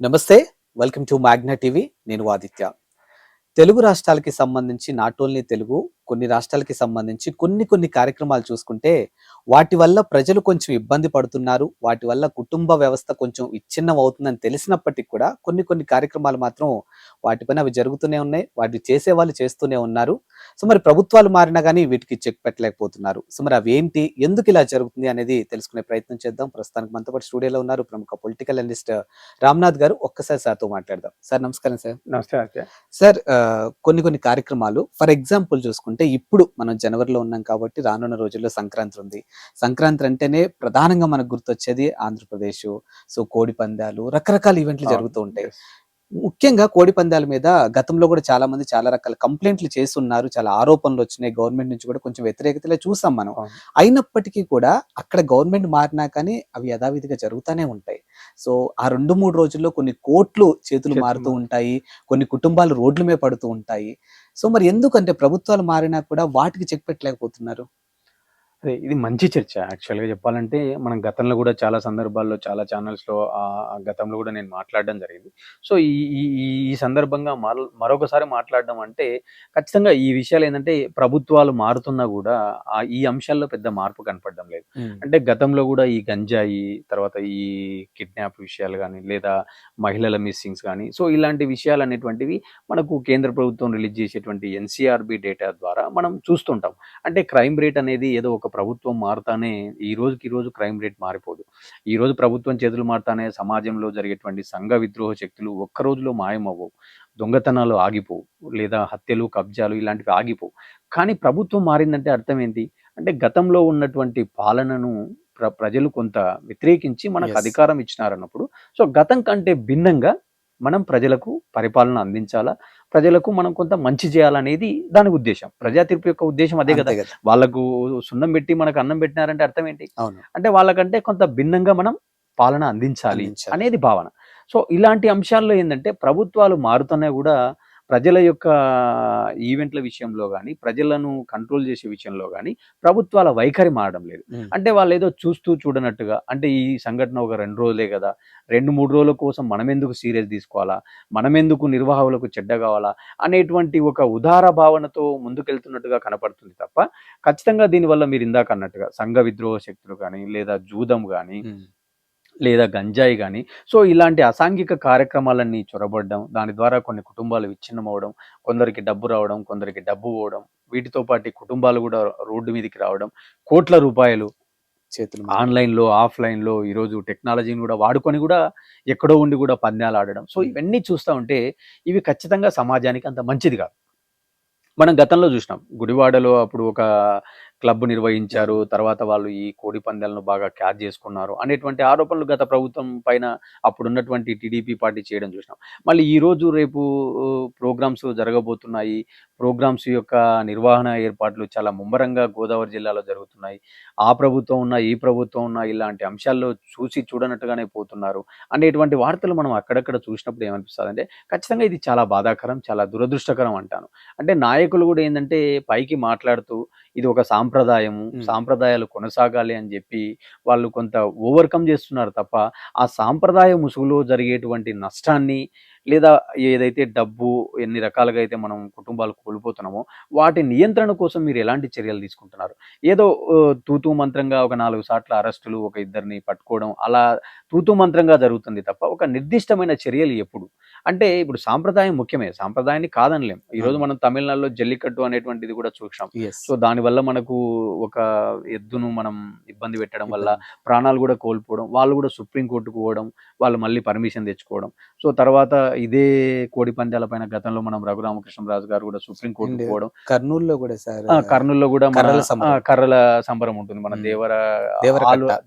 నమస్తే welcome to Magna TV నేను ఆదిత్య. తెలుగు రాష్ట్రాలకి సంబంధించి నాట్ ఓన్లీ తెలుగు కొన్ని రాష్ట్రాలకి సంబంధించి కొన్ని కొన్ని కార్యక్రమాలు చూసుకుంటే వాటి వల్ల ప్రజలు కొంచెం ఇబ్బంది పడుతున్నారు వాటి వల్ల కుటుంబ వ్యవస్థ కొంచెం విచ్ఛిన్నం అవుతుందని తెలిసినప్పటికీ కూడా కొన్ని కొన్ని కార్యక్రమాలు మాత్రం వాటిపైన అవి జరుగుతూనే ఉన్నాయి. వాటి చేసే వాళ్ళు చేస్తూనే ఉన్నారు. సో మరి ప్రభుత్వాలు మారినా కానీ వీటికి చెక్ పెట్టలేకపోతున్నారు. సో మరి అవి ఏంటి? ఎందుకు ఇలా జరుగుతుంది అనేది తెలుసుకునే ప్రయత్నం చేద్దాం. ప్రస్తుతానికి మనతో పాటు స్టూడియోలో ఉన్నారు ప్రముఖ పొలిటికల్ అనలిస్ట్ రామ్నాథ్ గారు. ఒక్కసారి సార్తో మాట్లాడదాం. సార్ నమస్కారం సార్. నమస్తే సార్ కొన్ని కొన్ని కార్యక్రమాలు ఫర్ ఎగ్జాంపుల్ చూసుకుంటే ఇప్పుడు మనం జనవరిలో ఉన్నాం కాబట్టి రానున్న రోజుల్లో సంక్రాంతి ఉంది. సంక్రాంతి అంటేనే ప్రధానంగా మనకు గుర్తొచ్చేది ఆంధ్రప్రదేశ్ సో కోడి పందాలు రకరకాల ఈవెంట్లు జరుగుతూ ఉంటాయి. ముఖ్యంగా కోడి పందాల మీద గతంలో కూడా చాలా మంది చాలా రకాల కంప్లైంట్లు చేస్తున్నారు. చాలా ఆరోపణలు వచ్చినాయి. గవర్నమెంట్ నుంచి కూడా కొంచెం వ్యతిరేకతలే చూసాం మనం. అయినప్పటికీ కూడా అక్కడ గవర్నమెంట్ మారినా కానీ అవి యథావిధిగా జరుగుతూనే ఉంటాయి. సో ఆ రెండు మూడు రోజుల్లో కొన్ని కోట్లు చేతులు మారుతూ మారు- ఉంటాయి. కొన్ని కుటుంబాలు రోడ్ల మీద పడుతూ ఉంటాయి. సో మరి ఎందుకంటే ప్రభుత్వాలు మారినా కూడా వాటికి చెక్ పెట్టలేకపోతున్నారు? అదే ఇది మంచి చర్చ. యాక్చువల్గా చెప్పాలంటే మనం గతంలో కూడా చాలా సందర్భాల్లో చాలా ఛానల్స్లో ఆ గతంలో కూడా నేను మాట్లాడడం జరిగింది. సో ఈ ఈ సందర్భంగా మరో- మరొకసారి మాట్లాడడం అంటే ఖచ్చితంగా ఈ విషయాలు ఏంటంటే ప్రభుత్వాలు మారుతున్నా కూడా ఆ ఈ అంశాల్లో పెద్ద మార్పు కనపడడం లేదు. అంటే గతంలో కూడా ఈ గంజాయి తర్వాత ఈ కిడ్నాప్ విషయాలు కానీ లేదా మహిళల మిస్సింగ్స్ కానీ సో ఇలాంటి విషయాలు అనేటువంటివి మనకు కేంద్ర ప్రభుత్వం రిలీజ్ చేసేటువంటి ఎన్సీఆర్బి డేటా ద్వారా మనం చూస్తుంటాం. అంటే క్రైమ్ రేట్ అనేది ఏదో ఒక ప్రభుత్వం మారుతానే ఈ రోజుకి ఈ రోజు క్రైమ్ రేట్ మారిపోదు. ఈ రోజు ప్రభుత్వం చేతులు మారుతానే సమాజంలో జరిగేటువంటి సంఘ విద్రోహ శక్తులు ఒక్క రోజులో మాయమవ్వవు. దొంగతనాలు ఆగిపోవు లేదా హత్యలు కబ్జాలు ఇలాంటివి ఆగిపోవు. కానీ ప్రభుత్వం మారిందంటే అర్థం ఏంటి? అంటే గతంలో ఉన్నటువంటి పాలనను ప్ర ప్రజలు కొంత వ్యతిరేకించి మనకు. అధికారం ఇచ్చినారన్నప్పుడు సో గతం కంటే భిన్నంగా మనం ప్రజలకు పరిపాలన అందించాలా? ప్రజలకు మనం కొంత మంచి చేయాలనేది దాని ఉద్దేశం. ప్రజా తీర్పు యొక్క ఉద్దేశం అదే కదా. వాళ్ళకు సున్నం పెట్టి మనకు అన్నం పెట్టినారంటే అర్థం ఏంటి? అంటే వాళ్ళకంటే కొంత భిన్నంగా మనం పాలన అందించాలి అందించాలి. అనేది భావన. సో ఇలాంటి అంశాల్లో ఏంటంటే ప్రభుత్వాలు మారుతున్నా కూడా ప్రజల యొక్క ఈవెంట్ల విషయంలో కానీ ప్రజలను కంట్రోల్ చేసే విషయంలో కానీ ప్రభుత్వాల వైఖరి మారడం లేదు. అంటే వాళ్ళు ఏదో చూస్తూ చూడనట్టుగా అంటే ఈ సంఘటన ఒక రెండు రోజులే కదా రెండు మూడు రోజుల కోసం మనం ఎందుకు సీరియస్ తీసుకోవాలా మనం ఎందుకు నిర్వాహకులకు చెడ్డ కావాలా అనేటువంటి ఒక ఉదార భావనతో ముందుకెళ్తున్నట్టుగా కనపడుతుంది తప్ప ఖచ్చితంగా దీనివల్ల మీరు ఇందాక అన్నట్టుగా సంఘ విద్రోహ శక్తులు కానీ లేదా జూదం కానీ. లేదా గంజాయి కానీ సో ఇలాంటి అసాంఘిక కార్యక్రమాలన్నీ చొరబడడం దాని ద్వారా కొన్ని కుటుంబాలు విచ్ఛిన్నం అవడం కొందరికి డబ్బు రావడం కొందరికి డబ్బు పోవడం వీటితో పాటు కుటుంబాలు కూడా రోడ్డు మీదకి రావడం కోట్ల రూపాయలు చేతులు ఆన్లైన్లో ఆఫ్లైన్లో ఈరోజు టెక్నాలజీని కూడా వాడుకొని కూడా ఎక్కడో ఉండి కూడా పందాలు ఆడడం సో ఇవన్నీ చూస్తూ ఉంటే ఇవి ఖచ్చితంగా సమాజానికి అంత మంచిది కాదు. మనం గతంలో చూసినాం. గుడివాడలో అప్పుడు ఒక క్లబ్ నిర్వహించారు తర్వాత వాళ్ళు ఈ కోడి పందాలను బాగా క్యాచ్ చేసుకున్నారు అనేటువంటి ఆరోపణలు గత ప్రభుత్వం పైన అప్పుడున్నటువంటి టీడీపీ పార్టీ చేయడం చూసినాం. మళ్ళీ ఈ రోజు రేపు ప్రోగ్రామ్స్ జరగబోతున్నాయి. ప్రోగ్రామ్స్ యొక్క నిర్వహణ ఏర్పాట్లు చాలా ముమ్మరంగా గోదావరి జిల్లాలో జరుగుతున్నాయి. ఆ ప్రభుత్వం ఉన్న ఈ ప్రభుత్వం ఉన్న ఇలాంటి అంశాల్లో చూసి చూడనట్టుగానే పోతున్నారు అనేటువంటి వార్తలు మనం అక్కడక్కడ చూసినప్పుడు ఏమనిపిస్తుంది అంటే ఖచ్చితంగా ఇది చాలా బాధాకరం చాలా దురదృష్టకరం అంటాను. అంటే నాయకులు కూడా ఏంటంటే పైకి మాట్లాడుతూ ఇది ఒక సాంప్రదాయము. సాంప్రదాయాలు కొనసాగాలి అని చెప్పి వాళ్ళు కొంత ఓవర్కమ్ చేస్తున్నారు తప్ప ఆ సాంప్రదాయ ముసుగులో జరిగేటువంటి నష్టాన్ని లేదా ఏదైతే డబ్బు ఎన్ని రకాలుగా అయితే మనం కుటుంబాలు కోల్పోతున్నామో వాటి నియంత్రణ కోసం మీరు ఎలాంటి చర్యలు తీసుకుంటున్నారు? ఏదో తూతూ మంత్రంగా ఒక నాలుగు సార్లు అరెస్టులు ఒక ఇద్దరిని పట్టుకోవడం అలా తూతూ మంత్రంగా జరుగుతుంది తప్ప ఒక నిర్దిష్టమైన చర్యలు ఎప్పుడు? అంటే ఇప్పుడు సాంప్రదాయం ముఖ్యమే. సాంప్రదాయాన్ని కాదనలేం. ఈ రోజు. మనం తమిళనాడులో జల్లికట్టు అనేటువంటిది కూడా చూసాం. సో దాని వల్ల మనకు ఒక ఎద్దును మనం ఇబ్బంది పెట్టడం వల్ల ప్రాణాలు కూడా కోల్పోవడం వాళ్ళు కూడా సుప్రీం కోర్టుకు పోవడం వాళ్ళు మళ్ళీ పర్మిషన్ తెచ్చుకోవడం సో తర్వాత ఇదే కోడి పందాల పైన గతంలో మనం రఘురామకృష్ణరాజు గారు కూడా సుప్రీం కోర్టుకు ఇండియా. పోవడం కర్నూలులో కూడా సార్ కర్నూలులో కూడా మన కర్రల సంబరం. ఉంటుంది మన. దేవర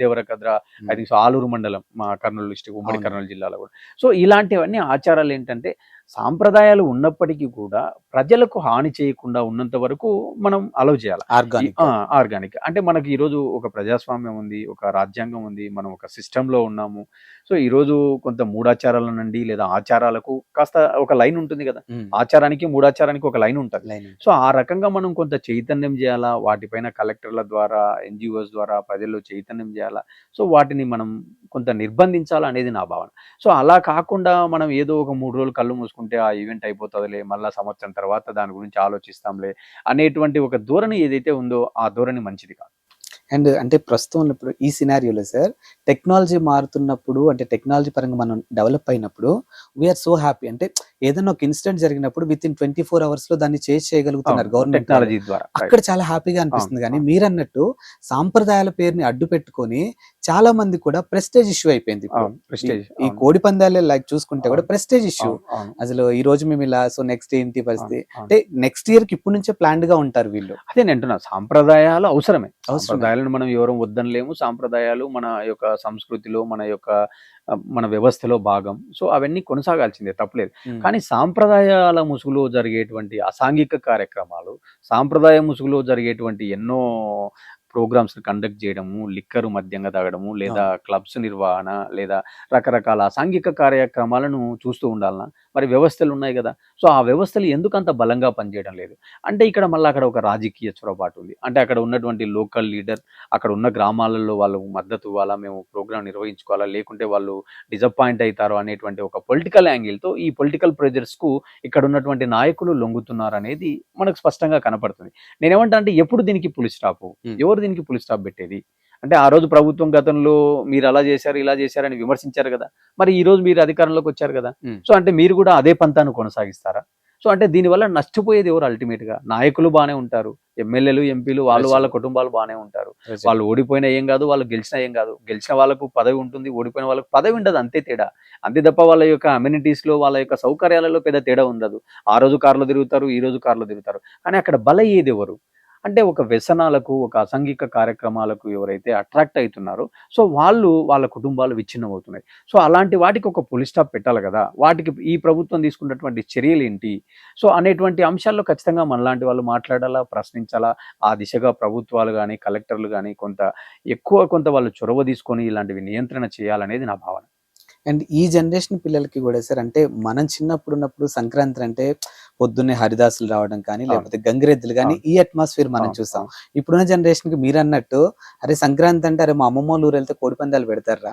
Devarakadra hmm. I think so Aluru మండలం మా కర్నూలు డిస్టిక్ ఉమ్మడి. కర్నూలు జిల్లాలో కూడా సో ఇలాంటివన్నీ ఆచారాలు ఏంటంటే సాంప్రదాయాలు ఉన్నప్పటికీ కూడా ప్రజలకు హాని చేయకుండా ఉన్నంత వరకు మనం అలౌ చేయాలి. ఆర్గానిక్ ఆర్గానిక్ అంటే మనకి ఈరోజు ఒక ప్రజాస్వామ్యం ఉంది ఒక రాజ్యాంగం ఉంది మనం ఒక సిస్టమ్లో ఉన్నాము. సో ఈ రోజు కొంత మూడాచారాల నుండి లేదా ఆచారాలకు కాస్త ఒక లైన్ ఉంటుంది కదా. ఆచారానికి మూడాచారానికి ఒక లైన్ ఉంటుంది. సో ఆ రకంగా మనం కొంత చైతన్యం చేయాలా? వాటిపైన కలెక్టర్ల ద్వారా ఎన్జిఓస్ ద్వారా ప్రజల్లో చైతన్యం చేయాలా? సో వాటిని మనం కొంత నిర్బంధించాలా అనేది నా భావన. సో అలా కాకుండా మనం ఏదో ఒక మూడు రోజులు కళ్ళు చేసుకుంటే ఆ ఈవెంట్ అయిపోతుందిలే మళ్ళా సంవత్సరం తర్వాత దాని గురించి ఆలోచిస్తాంలే అనేటువంటి ఒక ధోరణి ఏదైతే ఉందో ఆ ధోరణి మంచిది కాదు. అండ్ అంటే ప్రస్తుతం ఉన్నప్పుడు ఈ సినారియోలో సార్ టెక్నాలజీ మారుతున్నప్పుడు అంటే టెక్నాలజీ పరంగా మనం డెవలప్ అయినప్పుడు వీఆర్ సో హ్యాపీ అంటే ఏదైనా ఒక ఇన్సిడెంట్ జరిగినప్పుడు విత్ ఇన్ ట్వంటీ ఫోర్ అవర్స్లో దాన్ని చేసి చేయగలుగుతున్నారు గవర్నమెంట్ టెక్నాలజీ ద్వారా అక్కడ చాలా హ్యాపీగా అనిపిస్తుంది కానీ. మీరు అన్నట్టు సాంప్రదాయాల పేరుని అడ్డు పెట్టుకొని చాలా మంది కూడా ప్రెస్టేజ్ ఇష్యూ అయిపోయింది ఇప్పుడు. ఈ-. కోడి పందాలే లైక్ చూసుకుంటే కూడా. ప్రెస్టేజ్ ఇష్యూ అసలు ఈ రోజు మేము ఇలా సో నెక్స్ట్ ఏంటి పరిస్థితి. అంటే నెక్స్ట్ ఇయర్కి ఇప్పటి నుంచే ప్లాన్డ్గా ఉంటారు వీళ్ళు అదే నేను సాంప్రదాయాలు అవసరమే అవసరమే. సాంప్రదాయాలను మనం ఎవరు వద్దనలేము. సాంప్రదాయాలు మన యొక్క సంస్కృతిలో మన యొక్క మన వ్యవస్థలో భాగం. సో అవన్నీ కొనసాగాల్సిందే తప్పలేదు. కానీ సాంప్రదాయాల ముసుగులో జరిగేటువంటి అసాంఘిక కార్యక్రమాలు సాంప్రదాయ ముసుగులో జరిగేటువంటి ఎన్నో ప్రోగ్రామ్స్ కండక్ట్ చేయడము లిక్కర్ మద్యంగా తాగడము లేదా క్లబ్స్ నిర్వహణ లేదా రకరకాల అసాంఘిక కార్యక్రమాలను చూస్తూ ఉండాలన్నా మరి వ్యవస్థలు ఉన్నాయి కదా. సో ఆ వ్యవస్థలు ఎందుకు అంత బలంగా పనిచేయడం లేదు? అంటే ఇక్కడ మళ్ళీ అక్కడ ఒక రాజకీయ చొరబాటు ఉంది. అంటే అక్కడ ఉన్నటువంటి లోకల్ లీడర్ అక్కడ ఉన్న గ్రామాలలో వాళ్ళు మద్దతు ఇవ్వాలా? మేము ప్రోగ్రామ్ నిర్వహించుకోవాలా? లేకుంటే వాళ్ళు డిసప్పాయింట్ అవుతారు? అనేటువంటి ఒక పొలిటికల్ యాంగిల్తో ఈ పొలిటికల్కు ఇక్కడ ఉన్నటువంటి నాయకులు లొంగుతున్నారు అనేది మనకు స్పష్టంగా కనపడుతుంది. నేనేమంటా అంటే ఎప్పుడు దీనికి పులి స్టాప్. ఎవరు దీనికి పులి స్టాప్ పెట్టేది? అంటే ఆ రోజు ప్రభుత్వం గతంలో మీరు అలా చేశారు ఇలా చేశారని విమర్శించారు కదా. మరి ఈ రోజు మీరు అధికారంలోకి వచ్చారు కదా. సో అంటే మీరు కూడా అదే పంతాను కొనసాగిస్తారా? సో అంటే దీనివల్ల నష్టపోయేది ఎవరు అల్టిమేట్గా? నాయకులు బాగానే ఉంటారు ఎమ్మెల్యేలు ఎంపీలు వాళ్ళు వాళ్ళ కుటుంబాలు బాగానే ఉంటారు. వాళ్ళు ఓడిపోయినా ఏం కాదు వాళ్ళు గెలిచినా ఏం కాదు. గెలిచిన వాళ్ళకు పదవి ఉంటుంది ఓడిపోయిన వాళ్ళకు పదవి ఉండదు అంతే తేడా. అంతే తప్ప వాళ్ళ యొక్క అమ్యూనిటీస్లో వాళ్ళ యొక్క సౌకర్యాలలో పెద్ద తేడా ఉండదు. ఆ రోజు కార్లో తిరుగుతారు ఈ రోజు కార్లో తిరుగుతారు. కానీ అక్కడ బలయ్యేది ఎవరు? అంటే ఒక వ్యసనాలకు ఒక అసాంఘిక కార్యక్రమాలకు ఎవరైతే అట్రాక్ట్ అవుతున్నారో సో వాళ్ళు వాళ్ళ కుటుంబాలు విచ్ఛిన్నమవుతున్నాయి. సో అలాంటి వాటికి ఒక పులి స్టాప్ పెట్టాలి కదా. వాటికి ఈ ప్రభుత్వం తీసుకున్నటువంటి చర్యలు ఏంటి? సో అనేటువంటి అంశాల్లో ఖచ్చితంగా మనలాంటి వాళ్ళు మాట్లాడాలా ప్రశ్నించాలా? ఆ దిశగా ప్రభుత్వాలు కానీ కలెక్టర్లు కానీ కొంత ఎక్కువ కొంత వాళ్ళు చొరవ తీసుకొని ఇలాంటివి నియంత్రణ చేయాలనేది నా భావన. అండ్ ఈ జనరేషన్ పిల్లలకి కూడా సార్ అంటే మనం చిన్నప్పుడు ఉన్నప్పుడు సంక్రాంతి అంటే పొద్దున్నే హరిదాసులు రావడం కానీ. లేకపోతే గంగిరెద్దులు కానీ. ఈ అట్మాస్ఫియర్ మనం అవును, చూసాం ఇప్పుడున్న జనరేషన్కి మీరు అన్నట్టు అరే సంక్రాంతి అంటే అరే మా అమ్మమ్మ ఊరు వెళ్తే కోడి పందాలు పెడతారా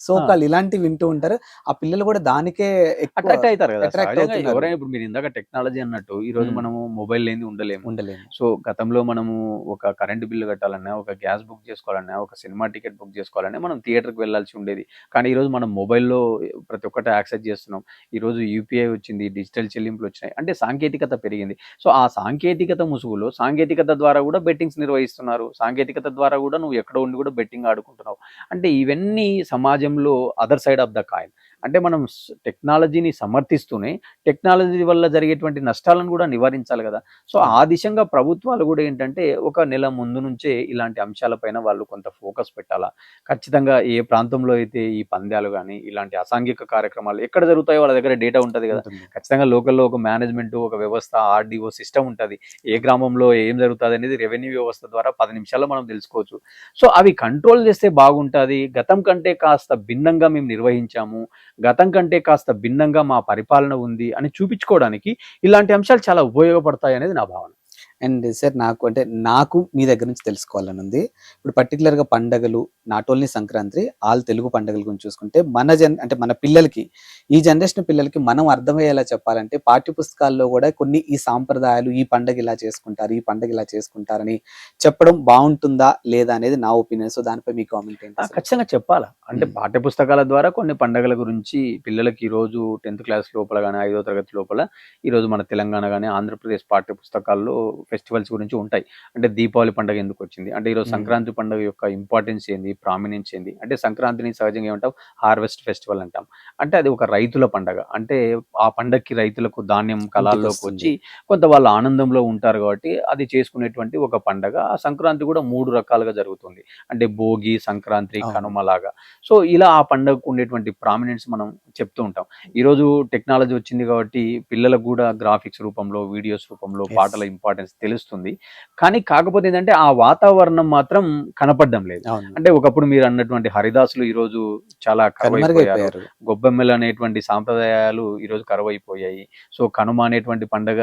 సో. వాళ్ళు ఇలాంటివి వింటూ ఉంటారు. ఆ పిల్లలు కూడా దానికే అట్రాక్ట్ అవుతారు కదా. ఎవరైనా ఇప్పుడు మీరు ఇందాక టెక్నాలజీ అన్నట్టు ఈ రోజు. మనము మొబైల్ లేని ఉండలేము. ఉండలేము. సో గతంలో మనము ఒక కరెంట్ బిల్లు కట్టాలన్నా ఒక గ్యాస్ బుక్ చేసుకోవాలన్నా ఒక సినిమా టికెట్ బుక్ చేసుకోవాలన్నా మనం థియేటర్కి వెళ్ళాల్సి ఉండేది. కానీ ఈరోజు మనం మొబైల్లో ప్రతి ఒక్కటి యాక్సెస్ చేస్తున్నాం. ఈరోజు యూపీఐ వచ్చింది డిజిటల్ చెల్లింపులు వచ్చినాయి. అంటే సాంకేతికత పెరిగింది. సో ఆ సాంకేతికత ముసుగులో సాంకేతికత ద్వారా కూడా బెట్టింగ్స్ నిర్వహిస్తున్నారు. సాంకేతికత ద్వారా కూడా నువ్వు ఎక్కడ ఉండి కూడా బెట్టింగ్ ఆడుకుంటున్నావు. అంటే ఇవన్నీ సమాజంలో other side of the coin అంటే మనం టెక్నాలజీని సమర్థిస్తూనే టెక్నాలజీ వల్ల జరిగేటువంటి నష్టాలను కూడా నివారించాలి కదా. సో ఆ దిశగా ప్రభుత్వాలు కూడా ఏంటంటే ఒక నెల ముందు నుంచే ఇలాంటి అంశాలపైన వాళ్ళు కొంత ఫోకస్ పెట్టాలా? ఖచ్చితంగా ఏ ప్రాంతంలో అయితే ఈ పందాలు కానీ ఇలాంటి అసాంఘిక కార్యక్రమాలు ఎక్కడ జరుగుతాయో వాళ్ళ దగ్గర డేటా ఉంటుంది కదా. ఖచ్చితంగా లోకల్లో ఒక మేనేజ్మెంట్ ఒక వ్యవస్థ ఆర్డీఓ సిస్టమ్ ఉంటుంది. ఏ గ్రామంలో ఏం జరుగుతుంది అనేది రెవెన్యూ వ్యవస్థ ద్వారా పది నిమిషాల్లో మనం తెలుసుకోవచ్చు. సో అవి కంట్రోల్ చేస్తే బాగుంటుంది. గతం కంటే కాస్త భిన్నంగా మేము నిర్వహించాము. గతం కంటే కాస్త భిన్నంగా మా పరిపాలన ఉంది అని చూపించుకోవడానికి ఇలాంటి అంశాలు చాలా ఉపయోగపడతాయి అనేది నా భావన. అండ్ సార్ నాకు అంటే నాకు మీ దగ్గర నుంచి తెలుసుకోవాలని ఉంది ఇప్పుడు particular గా పండగలు not only Sankranti all Telugu పండగల గురించి చూసుకుంటే మన జన్ అంటే మన పిల్లలకి ఈ జనరేషన్ పిల్లలకి మనం అర్థమయ్యేలా చెప్పాలంటే పాఠ్య పుస్తకాల్లో కూడా కొన్ని ఈ సాంప్రదాయాలు ఈ పండగ ఇలా చేసుకుంటారు ఈ పండగ ఇలా చేసుకుంటారని చెప్పడం బాగుంటుందా లేదా అనేది నా ఒపీనియన్ సో దానిపై మీ కామెంట్ ఏంటి? ఖచ్చితంగా చెప్పాలా అంటే. పాఠ్య పుస్తకాల ద్వారా కొన్ని పండుగల గురించి పిల్లలకి ఈ రోజు టెన్త్ క్లాస్ లోపల కానీ ఐదో తరగతి లోపల ఈ రోజు మన తెలంగాణ కానీ ఆంధ్రప్రదేశ్ పాఠ్య పుస్తకాల్లో ఫెస్టివల్స్ గురించి ఉంటాయి. అంటే దీపావళి పండుగ ఎందుకు వచ్చింది? అంటే ఈరోజు. సంక్రాంతి పండుగ యొక్క ఇంపార్టెన్స్ ఏంది? ప్రామినెన్స్ ఏంది? అంటే సంక్రాంతిని సహజంగా ఏమంటాం? హార్వెస్ట్ ఫెస్టివల్ అంటాం. అంటే అది ఒక రైతుల పండగ. అంటే ఆ పండగకి రైతులకు ధాన్యం కళాల్లోకి. వచ్చి కొంత వాళ్ళ ఆనందంలో ఉంటారు కాబట్టి అది చేసుకునేటువంటి ఒక పండగ. ఆ సంక్రాంతి కూడా మూడు రకాలుగా జరుగుతుంది. అంటే భోగి సంక్రాంతి అవును. కనుమ లాగా సో ఇలా ఆ పండగకు ఉండేటువంటి ప్రామినెన్స్ మనం చెప్తూ ఉంటాం. ఈరోజు టెక్నాలజీ వచ్చింది కాబట్టి పిల్లలకు కూడా గ్రాఫిక్స్ రూపంలో వీడియోస్ రూపంలో. పాటల ఇంపార్టెన్స్ తెలుస్తుంది. కానీ కాకపోతే ఏంటంటే ఆ వాతావరణం మాత్రం కనపడడం లేదు. అంటే ఒకప్పుడు మీరు అన్నటువంటి హరిదాసులు ఈ రోజు చాలా కరువైపోయారు. గొబ్బెమ్మలు అనేటువంటి సాంప్రదాయాలు ఈరోజు కరువైపోయాయి. సో కనుమ అనేటువంటి పండగ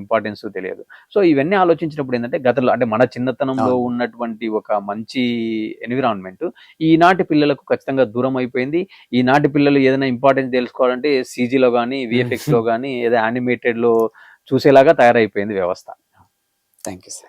ఇంపార్టెన్స్ తెలియదు. సో ఇవన్నీ ఆలోచించినప్పుడు ఏంటంటే గతంలో అంటే మన చిన్నతనంలో. ఉన్నటువంటి ఒక మంచి ఎన్విరాన్మెంట్ ఈనాటి పిల్లలకు ఖచ్చితంగా దూరం అయిపోయింది. ఈనాటి పిల్లలు ఏదైనా ఇంపార్టెన్స్ తెలుసుకోవాలంటే సీజీలో కానీ విఎఫ్ఎక్స్లో కానీ ఏదో యానిమేటెడ్లో చూసేలాగా తయారైపోయింది వ్యవస్థ. Thank you, sir.